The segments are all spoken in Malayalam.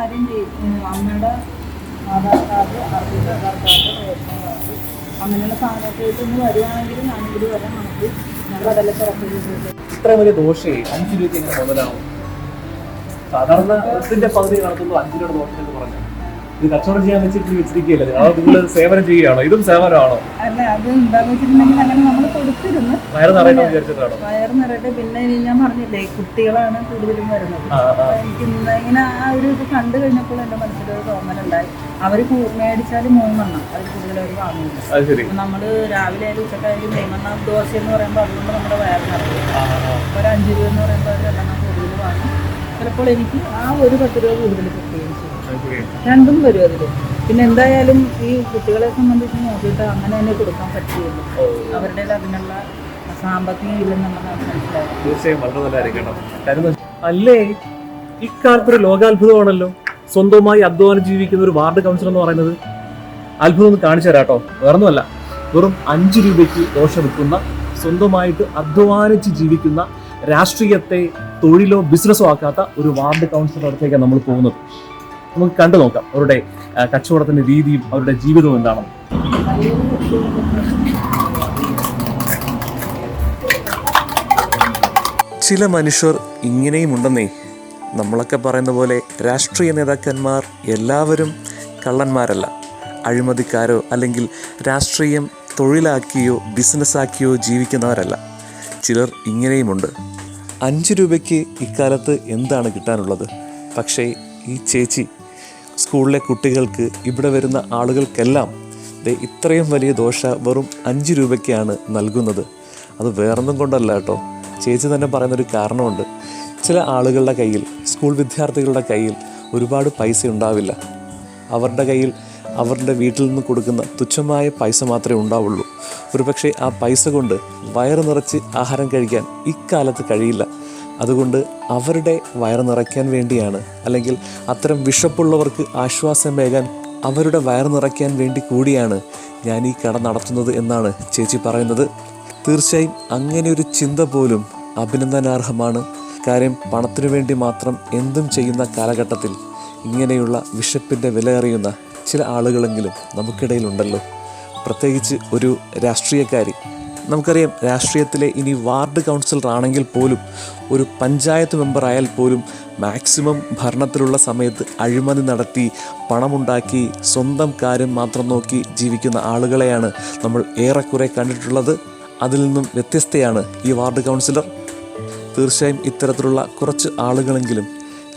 കാര്യം അമ്മയുടെ ആധാർ കാർഡ് ആധാർ കാർഡ് അങ്ങനെയുള്ള തിരക്ക് ചെയ്തിട്ട് ഇത്രയും വലിയ ദോഷം അഞ്ച് രൂപയ്ക്ക് എങ്ങനെ സാധാരണ പകുതി നടത്തുന്നു അഞ്ച് രൂപയുടെ ദോഷം എന്ന് പറഞ്ഞു ഇത് കച്ചവടം ചെയ്യാൻ വെച്ചിട്ട് വെച്ചിരിക്കുകയല്ലേ? അത് നിങ്ങൾ സേവനം ചെയ്യുകയാണോ? ഇതും സേവനമാണോ? അല്ല അത് എന്താന്ന് വെച്ചിട്ടുണ്ടെങ്കിൽ അങ്ങനെ നമ്മൾ കൊടുത്തിരുന്നു. വയറ് നിറയണം വിചാരിച്ചിട്ടാണോ? വയർ നിറയട്ടെ പിന്നെ ഇനി ഞാൻ പറഞ്ഞില്ലേ കുട്ടികളാണ് കൂടുതലും വരുന്നത്. എനിക്ക് ഇങ്ങനെ ആ ഒരു ഇത് കണ്ടു കഴിഞ്ഞപ്പോൾ എന്റെ മനസ്സിലൊരു തോന്നലുണ്ടായി. അവർ മേടിച്ചാൽ മൂന്നെണ്ണം അത് കൂടുതലവർ അവർ വാങ്ങുന്നു അത് ശരി. നമ്മൾ രാവിലെ ആയാലും ഉച്ചക്കായാലും മൂന്നെണ്ണം ദോശ എന്ന് പറയുമ്പോൾ അതുകൊണ്ട് നമ്മുടെ വയർ നിറയും. ഒരു അഞ്ച് രൂപ എന്ന് പറയുമ്പോൾ ഒരു രണ്ടെണ്ണം കൂടുതൽ വാങ്ങും. ചിലപ്പോൾ എനിക്ക് ആ ഒരു പത്ത് രൂപ കൂടുതൽ കിട്ടുകയും ചെയ്യും അത് ശരി രണ്ടും വരും അതിൽ പിന്നെ എന്തായാലും ഈ കുട്ടികളെ സംബന്ധിച്ച് നോക്കിയിട്ട് അങ്ങനെ തന്നെ കൊടുക്കാൻ പറ്റുള്ളൂ അവരുടെ അതിനുള്ള സാമ്പത്തികം ഇല്ലെന്നുള്ളതാണ് മനസ്സിലായത് തീർച്ചയായും വളരെ അല്ലേ? ഇക്കാലത്തൊരു ലോകാത്ഭുതമാണല്ലോ. സ്വന്തമായി അധ്വാനം ജീവിക്കുന്ന ഒരു വാർഡ് കൗൺസിലർ എന്ന് പറയുന്നത്. അത്ഭുതം ഒന്ന് കാണിച്ചു തരാം കേട്ടോ. വേറൊന്നുമല്ല. വെറും അഞ്ച് രൂപയ്ക്ക് ദോശ വിൽക്കുന്ന സ്വന്തമായിട്ട് അധ്വാനിച്ച് ജീവിക്കുന്ന രാഷ്ട്രീയത്തെ തൊഴിലോ ബിസിനസ്സോ ആക്കാത്ത ഒരു വാർഡ് കൗൺസിലർ അടുത്തേക്കാണ് നമ്മൾ പോകുന്നത്. നമുക്ക് കണ്ടു നോക്കാം അവരുടെ കച്ചവടത്തിന്റെ രീതിയും അവരുടെ ജീവിതവും എന്താണെന്ന്. ചില മനുഷ്യർ ഇങ്ങനെയും ഉണ്ടെന്നേ നമ്മളൊക്കെ പറയുന്ന പോലെ രാഷ്ട്രീയ നേതാക്കന്മാർ എല്ലാവരും കള്ളന്മാരല്ല. അഴിമതിക്കാരോ അല്ലെങ്കിൽ രാഷ്ട്രീയം തൊഴിലാക്കിയോ ബിസിനസ്സാക്കിയോ ജീവിക്കുന്നവരല്ല. ചിലർ ഇങ്ങനെയുമുണ്ട്. അഞ്ച് രൂപയ്ക്ക് ഇക്കാലത്ത് എന്താണ് കിട്ടാനുള്ളത്? പക്ഷേ ഈ ചേച്ചി സ്കൂളിലെ കുട്ടികൾക്ക് ഇവിടെ വരുന്ന ആളുകൾക്കെല്ലാം ഇത്രയും വലിയ ദോശ വെറും അഞ്ച് രൂപയ്ക്കാണ് നൽകുന്നത്. അത് വേറൊന്നും കൊണ്ടല്ല കേട്ടോ. ചേച്ചി തന്നെ പറയുന്നൊരു കാരണമുണ്ട്. ചില ആളുകളുടെ കയ്യിൽ സ്കൂൾ വിദ്യാർത്ഥികളുടെ കയ്യിൽ ഒരുപാട് പൈസ ഉണ്ടാവില്ല. അവരുടെ കയ്യിൽ അവരുടെ വീട്ടിൽ നിന്ന് കൊടുക്കുന്ന തുച്ഛമായ പൈസ മാത്രമേ ഉണ്ടാവുള്ളൂ. ഒരുപക്ഷെ ആ പൈസ കൊണ്ട് വയറ് നിറച്ച് ആഹാരം കഴിക്കാൻ ഇക്കാലത്ത് കഴിയില്ല. അതുകൊണ്ട് അവരുടെ വയറ് നിറയ്ക്കാൻ വേണ്ടിയാണ് അല്ലെങ്കിൽ അത്തരം വിഷപ്പുള്ളവർക്ക് ആശ്വാസമേകാൻ അവരുടെ വയറ് നിറയ്ക്കാൻ വേണ്ടി കൂടിയാണ് ഞാൻ ഈ കട നടത്തുന്നത് എന്നാണ് ചേച്ചി പറയുന്നത്. തീർച്ചയായും അങ്ങനെ ഒരു ചിന്ത പോലും അഭിനന്ദനാർഹമാണ്. കാര്യം പണത്തിനു വേണ്ടി മാത്രം എന്തും ചെയ്യുന്ന കാലഘട്ടത്തിൽ ഇങ്ങനെയുള്ള വിശപ്പിന്റെ വിലയറിയുന്ന ചില ആളുകളെങ്കിലും നമുക്കിടയിലുണ്ടല്ലോ. പ്രത്യേകിച്ച് ഒരു രാഷ്ട്രീയക്കാരി നമുക്കറിയാം രാഷ്ട്രീയത്തിലെ ഇനി വാർഡ് കൗൺസിലർ ആണെങ്കിൽ പോലും ഒരു പഞ്ചായത്ത് മെമ്പർ ആയാൽ പോലും മാക്സിമം ഭരണത്തിലുള്ള സമയത്ത് അഴിമതി നടത്തി പണമുണ്ടാക്കി സ്വന്തം കാര്യം മാത്രം നോക്കി ജീവിക്കുന്ന ആളുകളെയാണ് നമ്മൾ ഏറെക്കുറെ കണ്ടിട്ടുള്ളത്. അതിൽ നിന്നും വ്യത്യസ്തയാണ് ഈ വാർഡ് കൗൺസിലർ. തീർച്ചയായും ഇത്തരത്തിലുള്ള കുറച്ച് ആളുകളെങ്കിലും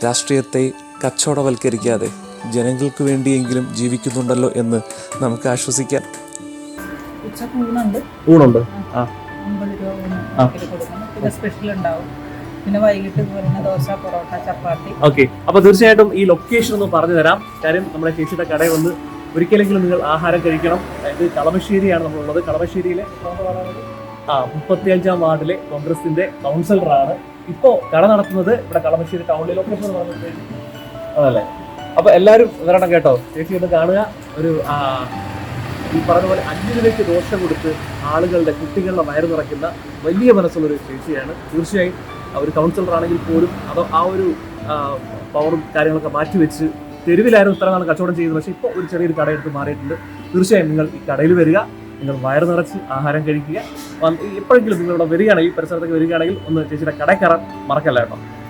രാഷ്ട്രീയത്തെ കച്ചവടവൽക്കരിക്കാതെ ജനങ്ങൾക്ക് വേണ്ടിയെങ്കിലും ജീവിക്കുന്നുണ്ടല്ലോ എന്ന് നമുക്ക് ആശ്വസിക്കാം. ഊണുണ്ട് ഓക്കെ. അപ്പൊ തീർച്ചയായിട്ടും ഈ ലൊക്കേഷൻ ഒന്ന് പറഞ്ഞു തരാം. കാര്യം നമ്മുടെ ചേച്ചിയുടെ കടയിൽ വന്ന് ഒരിക്കലെങ്കിലും നിങ്ങൾ ആഹാരം കഴിക്കണം. അതായത് കളമശ്ശേരിയാണ് നമ്മളുള്ളത്. കളമശ്ശേരിയിലെ ആ മുപ്പത്തി അഞ്ചാം വാർഡിലെ കോൺഗ്രസിന്റെ കൗൺസിലറാണ്. ഇപ്പോ കട നടത്തുന്നത് ഇവിടെ കളമശ്ശേരി ടൗണിലെ ലൊക്കേഷൻ എന്ന് അതല്ലേ? അപ്പൊ എല്ലാരും വരണം കേട്ടോ. ചേച്ചി ഒന്ന് കാണുക. ഒരു ഈ പറഞ്ഞ പോലെ അഞ്ച് രൂപയ്ക്ക് ദോശ കൊടുത്ത് ആളുകളുടെ കുട്ടികളുടെ വയറ് നിറയ്ക്കുന്ന വലിയ മനസ്സുള്ളൊരു ചേച്ചിയാണ്. തീർച്ചയായും ഒരു കൗൺസിലർ ആണെങ്കിൽ പോലും അതോ ആ ഒരു പവറും കാര്യങ്ങളൊക്കെ മാറ്റിവെച്ച് തെരുവിലായിരുന്നു ഇത്ര നാൾ കച്ചവടം ചെയ്യുന്നത്. പക്ഷേ ഇപ്പോൾ ഒരു ചെറിയൊരു കടയെടുത്ത് മാറിയിട്ടുണ്ട്. തീർച്ചയായും നിങ്ങൾ ഈ കടയിൽ വരിക നിങ്ങൾ വയറ് നിറച്ച് ആഹാരം കഴിക്കുക. എപ്പോഴെങ്കിലും നിങ്ങളിവിടെ വരികയാണെങ്കിൽ പരിസരത്തൊക്കെ വരികയാണെങ്കിൽ ഒന്ന് ചേച്ചിയുടെ കടയിൽ കയറാൻ മറക്കല്ല കേട്ടോ?